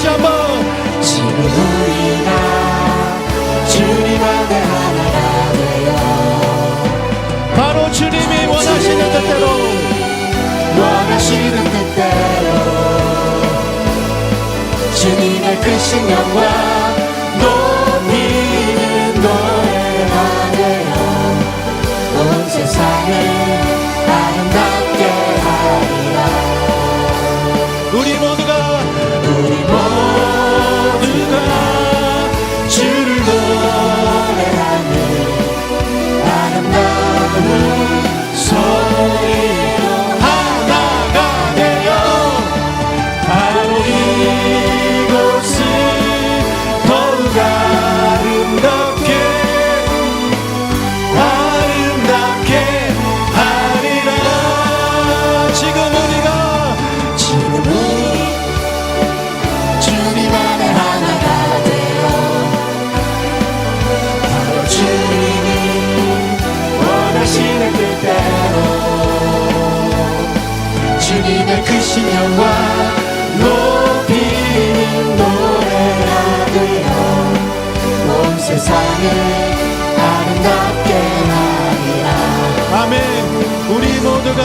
다시 한번. 지금 우리가 주님 앞에 하나가 되어 바로 주님이 원하시는 뜻대로. 원하시는 뜻대로 주님의 크신 영광 주님의 크신 영광 높이는 되어 온 세상을 아름답게 하리라 아멘. 우리 모두가